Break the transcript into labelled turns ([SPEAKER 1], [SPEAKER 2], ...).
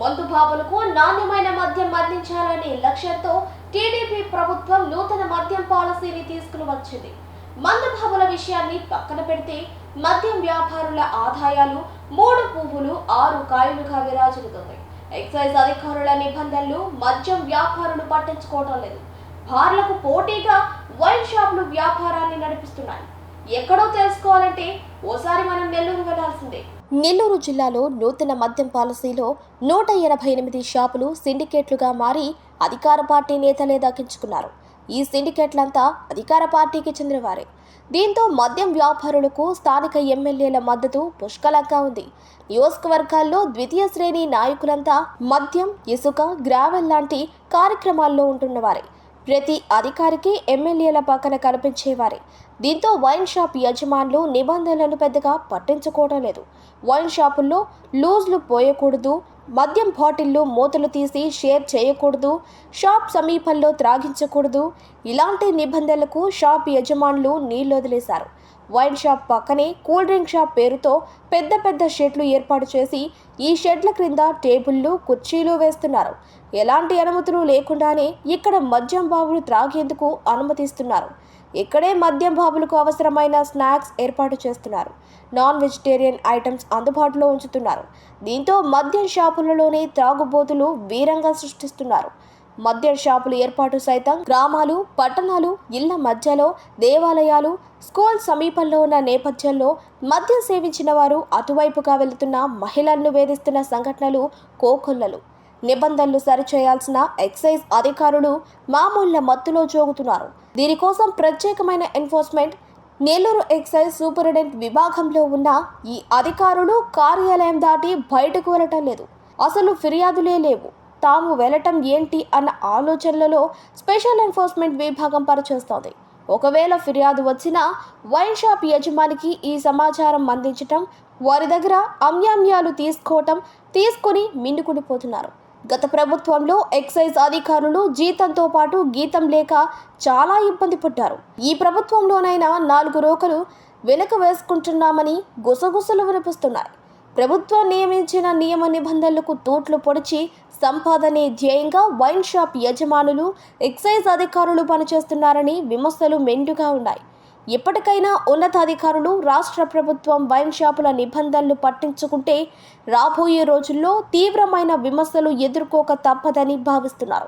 [SPEAKER 1] మందు బాబులకు నాణ్యమైన మద్యం అందించాలనే లక్ష్యంతో టీడీపీ ప్రభుత్వం నూతన మద్యం పాలసీని తీసుకుని వచ్చింది మందు బాబుల విషయాన్ని పక్కన పెడితే మద్యం వ్యాపారుల ఆదాయాలు మూడు పువ్వులు ఆరు కాయలుగా విరాజిల్లుతుంది. ఎక్సైజ్ అధికారుల నిబంధనలు మద్యం వ్యాపారులు పట్టించుకోవడం లేదు. బార్లకు పోటీగా వైన్ షాపులు వ్యాపారాన్ని నడిపిస్తున్నాయి. ఎక్కడో తెలుసుకోవాలంటే ఓసారి మనం నెల్లూరు వెళ్ళాల్సిందే. నెల్లూరు జిల్లాలో నూతన మద్యం పాలసీలో నూట ఎనభై ఎనిమిది షాపులు సిండికేట్లుగా మారి అధికార పార్టీ నేతలే దక్కించుకున్నారు. ఈ సిండికేట్లంతా అధికార పార్టీకి చెందినవారే. దీంతో మద్యం వ్యాపారులకు స్థానిక ఎమ్మెల్యేల మద్దతు పుష్కలంగా ఉంది. నియోజకవర్గాల్లో ద్వితీయ శ్రేణి నాయకులంతా మద్యం ఇసుక గ్రావెల్ లాంటి కార్యక్రమాల్లో ఉంటున్నవారే. ప్రతి అధికారికి ఎమ్మెల్యేల పక్కన కనిపించేవారే. దీంతో వైన్ షాప్ యజమానులు నిబంధనలను పెద్దగా పట్టించుకోవడం లేదు. వైన్ షాపుల్లో లూజ్లు పోయకూడదు మద్యం బాటిల్లో మూతలు తీసి షేర్ చేయకూడదు షాప్ సమీపంలో త్రాగించకూడదు. ఇలాంటి నిబంధనలకు షాప్ యజమానులు నీళ్ళు వదిలేశారు. వైన్ షాప్ పక్కనే కూల్ డ్రింక్ షాప్ పేరుతో పెద్ద పెద్ద షెడ్లు ఏర్పాటు చేసి ఈ షెడ్ల క్రింద టేబుళ్ళు కుర్చీలు వేస్తున్నారు. ఎలాంటి అనుమతులు లేకుండానే ఇక్కడ మద్యం బాబులు త్రాగేందుకు అనుమతిస్తున్నారు. ఇక్కడే మద్యం బాబులకు అవసరమైన స్నాక్స్ ఏర్పాటు చేస్తున్నారు. నాన్ వెజిటేరియన్ ఐటమ్స్ అందుబాటులో ఉంచుతున్నారు. దీంతో మద్యం షాపులలోనే త్రాగుబోతులు వీరంగా సృష్టిస్తున్నారు. మద్యం షాపులు ఏర్పాటు సైతం గ్రామాలు పట్టణాలు ఇళ్ళ మధ్యలో దేవాలయాలు స్కూల్ సమీపంలో ఉన్న నేపథ్యంలో మద్యం సేవించిన వారు అటువైపుగా వెళుతున్న మహిళలను వేధిస్తున్న సంఘటనలు కోకొల్లలు. నిబంధనలు సరిచేయాల్సిన ఎక్సైజ్ అధికారులు మామూళ్ళ మత్తులో జోగుతున్నారు. దీనికోసం ప్రత్యేకమైన ఎన్ఫోర్స్మెంట్ నెల్లూరు ఎక్సైజ్ సూపరింటెండెంట్ విభాగంలో ఉన్న ఈ అధికారులు కార్యాలయం దాటి బయటకు వెళ్ళటం లేదు. అసలు ఫిర్యాదులే లేవు. తాము వెళ్ళటం ఏంటి అన్న ఆలోచనలలో స్పెషల్ ఎన్ఫోర్స్మెంట్ విభాగం పనిచేస్తోంది. ఒకవేళ ఫిర్యాదు వచ్చినా వైన్ షాప్ యజమానికి ఈ సమాచారం అందించటం వారి దగ్గర అమ్యామ్యాలు తీసుకోవటం తీసుకుని మిండుకునిపోతున్నారు గత ప్రభుత్వంలో ఎక్సైజ్ అధికారులు జీతంతో పాటు గీతం లేక చాలా ఇబ్బంది పడ్డారు. ఈ ప్రభుత్వంలోనైనా నాలుగు రోకలు వెనక వేసుకుంటున్నామని గుసగుసలు వినిపిస్తున్నాయి. ప్రభుత్వం నియమించిన నియమ నిబంధనలకు తూట్లు పొడిచి సంపాదనే ధ్యేయంగా వైన్ షాప్ యజమానులు ఎక్సైజ్ అధికారులు పనిచేస్తున్నారని విమర్శలు మెండుగా ఉన్నాయి. ఇప్పటికైనా ఉన్నతాధికారులు రాష్ట్ర ప్రభుత్వం వైన్ షాపుల నిబంధనలు పట్టించుకుంటే రాబోయే రోజుల్లో తీవ్రమైన విమర్శలు ఎదుర్కోక తప్పదని భావిస్తున్నారు.